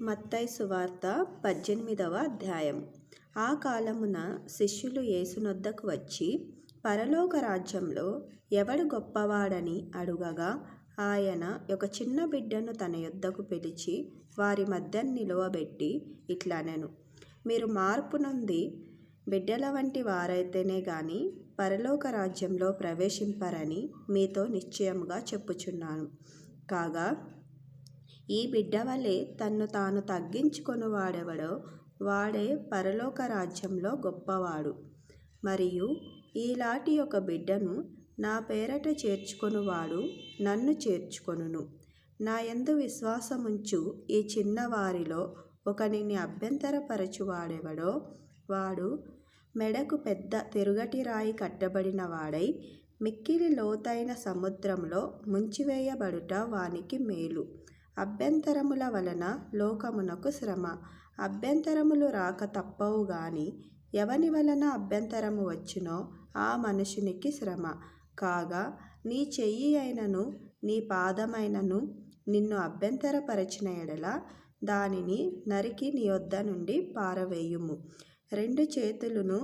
మత్తయి సువార్త పద్దెనిమిదవ అధ్యాయం. ఆ కాలమున శిష్యులు యేసునొద్దకు వచ్చి పరలోక రాజ్యంలో ఎవడు గొప్పవాడని అడుగగా ఆయన ఒక చిన్న బిడ్డను తన యొద్దకు పిలిచి వారి మధ్య నిలువబెట్టి ఇట్లనెను. మీరు మార్పు నుండి బిడ్డల వంటి వారైతేనే గాని పరలోక రాజ్యంలో ప్రవేశింపరని మీతో నిశ్చయముగా చెప్పుచున్నాను. కాగా ఈ బిడ్డ వలె తన్ను తాను తగ్గించుకొని వాడెవడో వాడే పరలోక రాజ్యంలో గొప్పవాడు. మరియు ఈలాటి ఒక బిడ్డను నా పేరట చేర్చుకొనువాడు నన్ను చేర్చుకొనును. నా యందు విశ్వాసముంచు ఈ చిన్నవారిలో ఒకనిని అభ్యంతరపరచువాడెవడో వాడు మెడకు పెద్ద తిరుగటి రాయి కట్టబడిన వాడై మిక్కిలి లోతైన సముద్రంలో ముంచివేయబడుట వానికి మేలు. అభ్యంతరముల వలన లోకమునకు శ్రమ. అభ్యంతరములు రాక తప్పవు గాని ఎవని వలన అభ్యంతరము వచ్చినో ఆ మనుషునికి శ్రమ. కాగా నీ చెయ్యి అయినను నీ పాదమైనను నిన్ను అభ్యంతరపరచిన ఎడల దానిని నరికి నీ వద్ద నుండి పారవేయుము. రెండు చేతులను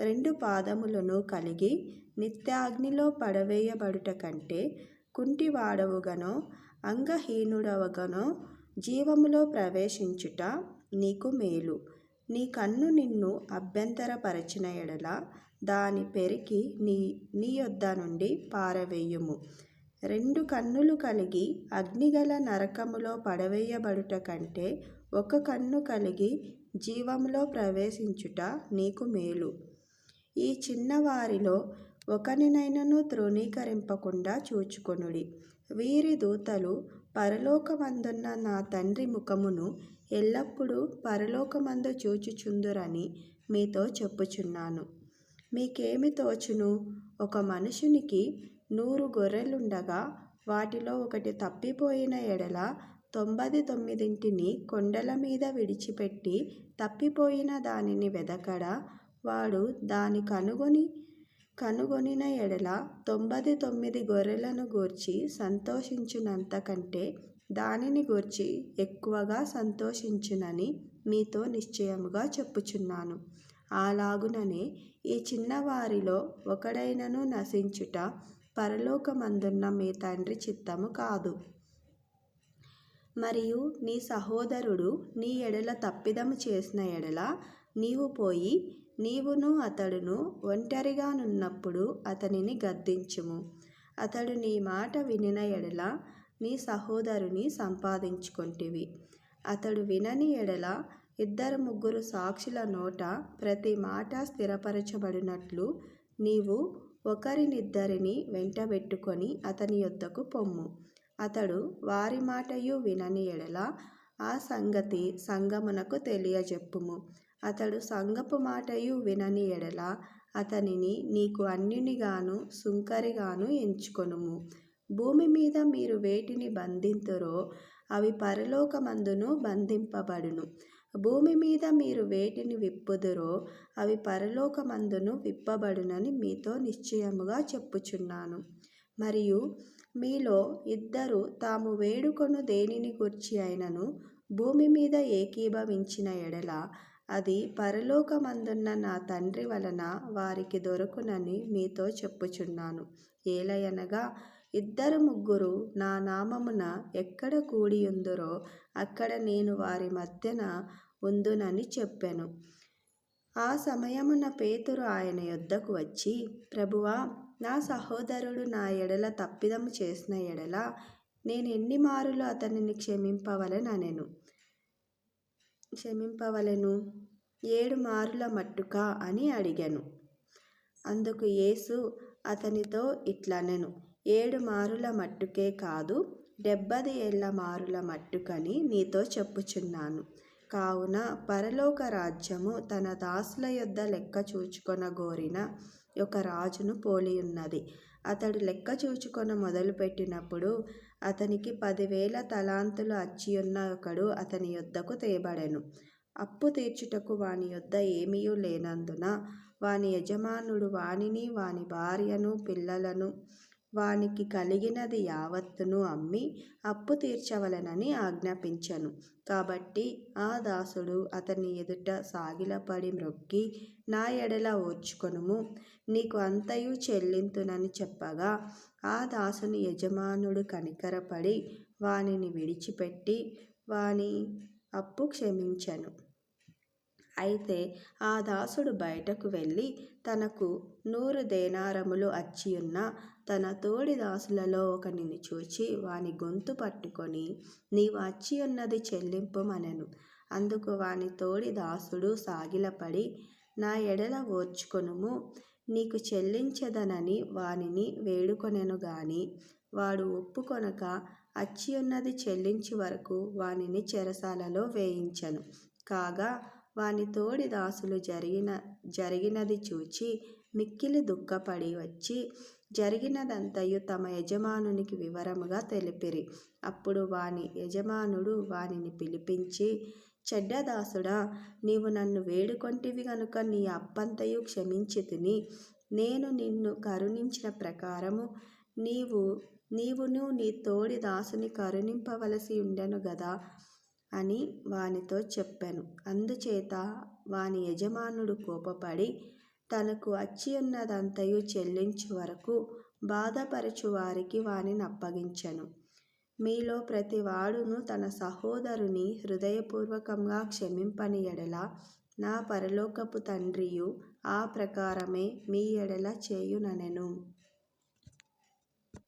రెండు పాదములను కలిగి నిత్యాగ్నిలో పడవేయబడుట కంటే కుంటివాడవుగనో అంగహీనుడవగనో జీవములో ప్రవేశించుట నీకు మేలు. నీ కన్ను నిన్ను అభ్యంతరపరచిన ఎడల దాని పెరికి నీ నీ యొద్ద నుండి పారవేయుము. రెండు కన్నులు కలిగి అగ్నిగల నరకములో పడవేయబడుట కంటే ఒక కన్ను కలిగి జీవంలో ప్రవేశించుట నీకు మేలు. ఈ చిన్నవారిలో ఒకనినైనను తృణీకరింపకుండా చూచుకొనుడి. వీరి దూతలు పరలోకమందున్న నా తండ్రి ముఖమును ఎల్లప్పుడూ పరలోకమందు చూచుచుందురని మీతో చెప్పుచున్నాను. మీకేమి తోచును? ఒక మనుషునికి నూరు గొర్రెలుండగా వాటిలో ఒకటి తప్పిపోయిన ఎడల తొంభై తొమ్మిదింటిని కొండల మీద విడిచిపెట్టి తప్పిపోయిన దానిని వెదకడా? వాడు దాని కనుగొని కనుగొనిన ఎడల తొంభై తొమ్మిది గొర్రెలను గూర్చి సంతోషించునంత కంటే దానిని గూర్చి ఎక్కువగా సంతోషించునని మీతో నిశ్చయముగా చెప్పుచున్నాను. అలాగుననే ఈ చిన్నవారిలో ఒకడైనను నశించుట పరలోకమందున్న మీ తండ్రి చిత్తము కాదు. మరియు నీ సహోదరుడు నీ ఎడల తప్పిదము చేసిన ఎడల నీవు పోయి నీవును అతడును ఒంటరిగానున్నప్పుడు అతనిని గద్దించుము. అతడు నీ మాట వినిన ఎడల నీ సహోదరుని సంపాదించుకొంటివి. అతడు వినని ఎడల ఇద్దరు ముగ్గురు సాక్షుల నోట ప్రతి మాట స్థిరపరచబడినట్లు నీవు ఒకరినిద్దరిని వెంటబెట్టుకొని అతని యొద్దకు పొమ్ము. అతడు వారి మాటయు వినని ఎడల ఆ సంగతి సంగమునకు తెలియజెప్పుము. అతడు సంగపు మాటయు వినని ఎడల అతనిని నీకు అన్యునిగాను సుంకరిగాను ఎంచుకొనుము. భూమి మీద మీరు వేటిని బంధింతురో అవి పరలోకమందును బంధింపబడును. భూమి మీద మీరు వేటిని విప్పుదురో అవి పరలోకమందును విప్పబడునని మీతో నిశ్చయముగా చెప్పుచున్నాను. మరియు మీలో ఇద్దరు తాము వేడుకొను దేనిని గుర్చి అయినను భూమి మీద ఏకీభవించిన ఎడల అది పరలోకమందున్న నా తండ్రి వలన వారికి దొరుకునని మీతో చెప్పుచున్నాను. ఏలయనగా ఇద్దరు ముగ్గురు నా నామమున ఎక్కడ కూడియుందురో అక్కడ నేను వారి మధ్యన ఉందునని చెప్పెను. ఆ సమయమున పేతురు ఆయన యొద్దకు వచ్చి ప్రభువా నా సహోదరుడు నా ఎడల తప్పిదము చేసిన ఎడల నేను ఎన్ని మారులు అతనిని క్షమింపవలననెను. క్షమింపవలెను. ఏడు మారుల మట్టుక అని అడిగాను. అందుకు యేసు అతనితో ఇట్లనెను. ఏడు మారుల మట్టుకే కాదు డెబ్బది ఏళ్ళ మారుల మట్టుకని నీతో చెప్పుచున్నాను. కావున పరలోక రాజ్యము తన దాసుల యొద్ద లెక్క చూచుకొనగోరిన ఒక రాజును పోలియున్నది. అతడు లెక్క చూచుకొన మొదలుపెట్టినప్పుడు అతనికి పదివేల తలాంతులు అచ్చియున్న ఒకడు అతని యొద్దకు తేబడెను. అప్పు తీర్చుటకు వాని యొద్ద ఏమీయూ లేనందున వాని యజమానుడు వానిని వాని భార్యను పిల్లలను వానికి కలిగినది యావత్తును అమ్మి అప్పు తీర్చవలెనని ఆజ్ఞాపించెను. కాబట్టి ఆ దాసుడు అతని ఎదుట సాగిలపడి మ్రొక్కి నా ఎడల ఓర్చుకొనుము నీకు అంతయు చెల్లింతునని చెప్పగా ఆ దాసుని యజమానుడు కనికరపడి వానిని విడిచిపెట్టి వాని అప్పు క్షమించెను. అయితే ఆ దాసుడు బయటకు వెళ్ళి తనకు నూరు దేనారములు అచ్చియున్న తన తోడి దాసులలో ఒకనిని చూచి వాని గొంతు పట్టుకొని నీవు అచ్చియున్నది చెల్లింపుమనెను అందుకు వాని తోడి దాసుడు సాగిలపడి నా ఎడల ఓర్చుకొనుము. నీకు చెల్లించదనని వానిని వేడుకొనెను గాని వాడు ఒప్పుకొనక అచ్చి ఉన్నది చెల్లించి వరకు వానిని చెరసాలలో వేయించను. కాగా వాని తోడి దాసులు జరిగిన జరిగినది చూచి మిక్కిలి దుఃఖపడి వచ్చి జరిగినదంతయు తమ యజమానునికి వివరముగా తెలిపిరి. అప్పుడు వాని యజమానుడు వానిని పిలిపించి చెడ్డదాసుడా నీవు నన్ను వేడుకొంటివి గనుక నీ అప్పంతయు క్షమించి తిని నేను నిన్ను కరుణించిన ప్రకారము నీవు నీవును నీ తోడి దాసుని కరుణింపవలసి ఉండెను గదా అని వానితో చెప్పాను. అందుచేత వాని యజమానుడు కోపపడి తనకు అచ్చియున్నదంతయు చెల్లించు వరకు బాధపరచు వారికి వానిని అప్పగించను. మీలో ప్రతి వాడును తన సహోదరుని హృదయపూర్వకంగా క్షమింపని ఎడల నా పరలోకపు తండ్రియు ఆ ప్రకారమే మీ ఎడల చేయుననెను.